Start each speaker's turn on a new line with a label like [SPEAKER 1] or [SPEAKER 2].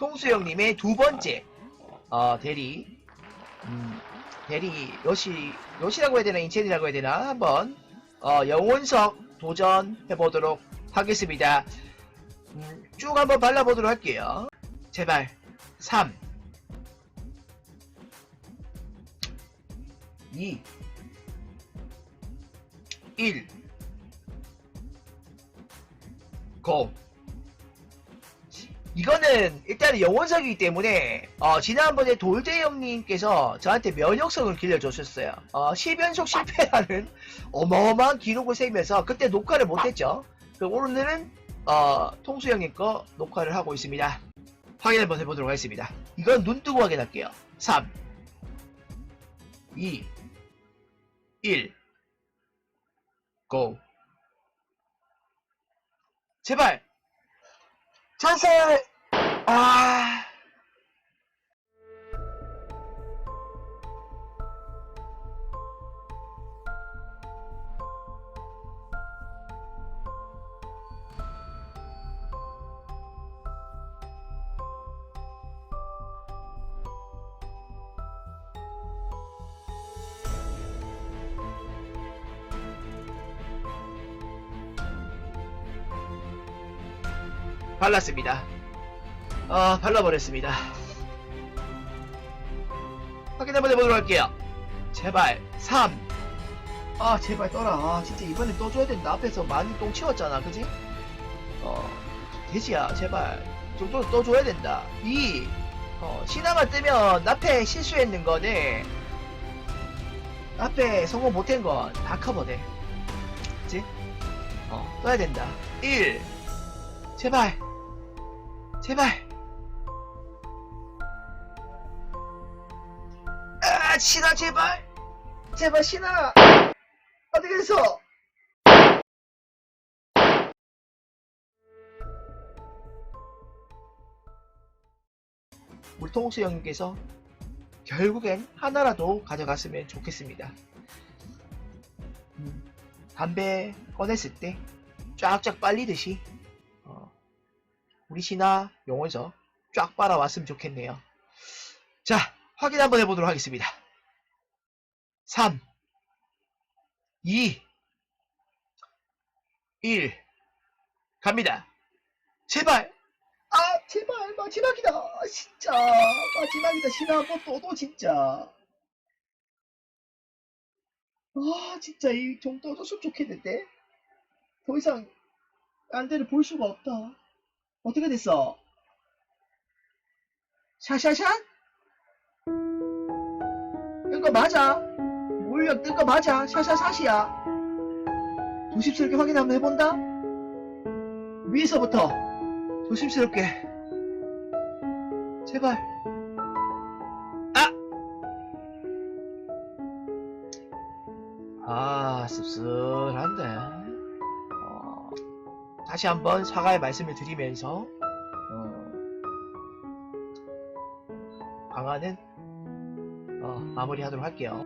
[SPEAKER 1] 통수 형님의 두 번째 어, 대리 음, 대리 요시 요시라고 해야 되나 인첸이라고 해야 되나 한번 어, 영혼석 도전해 보도록 하겠습니다. 음, 쭉 한번 발라보도록 할게요. 제발 3 2 1 고 이거는 일단 영원석이기 때문에 어, 지난번에 돌대 형님께서 저한테 면역성을 길러주셨어요. 어, 10연속 실패라는 어마어마한 기록을 세면서 그때 녹화를 못했죠. 그 오늘은 어, 통수 형님 거 녹화를 하고 있습니다. 확인 한번 해보도록 하겠습니다. 이건 눈 뜨고 확인할게요. 3 2 1 고! 제발! 전설! 아. 발랐습니다. 아, 발라버렸습니다. 확인 한번 해보도록 할게요. 제발, 3. 아, 제발 떠라. 아, 진짜 이번엔 떠줘야 된다. 앞에서 많이 똥 치웠잖아. 그지? 어, 돼지야, 제발. 좀 또, 떠줘야 된다. 2. 어, 신화가 뜨면 앞에 실수했는 거네. 앞에 성공 못한 건 다 커버돼. 그지? 어, 떠야 된다. 1. 제발. 제발. 아, 신아, 제발. 제발, 신아. 어디 갔어? 우리 통수 형님께서 결국엔 하나라도 가져갔으면 좋겠습니다. 음, 담배 꺼냈을 때 쫙쫙 빨리듯이 어, 우리 신화 용어에서 쫙 빨아왔으면 좋겠네요. 자, 확인 한번 해보도록 하겠습니다. 3, 2, 1, 갑니다. 제발! 아, 제발, 마지막이다. 진짜. 마지막이다. 신화 한번 떠도 진짜. 아, 진짜 이 좀 떠줬으면 좋겠는데? 더 이상 안대를 볼 수가 없다. 어떻게 됐어? 샤샤샷? 뜬거 맞아? 물력 뜬 거 맞아? 샤샤샷이야. 조심스럽게 확인 한번 해본다? 위에서부터 조심스럽게. 제발. 아! 아, 씁쓸한데. 어, 다시 한번 사과의 말씀을 드리면서 어, 강화는 어, 마무리하도록 할게요.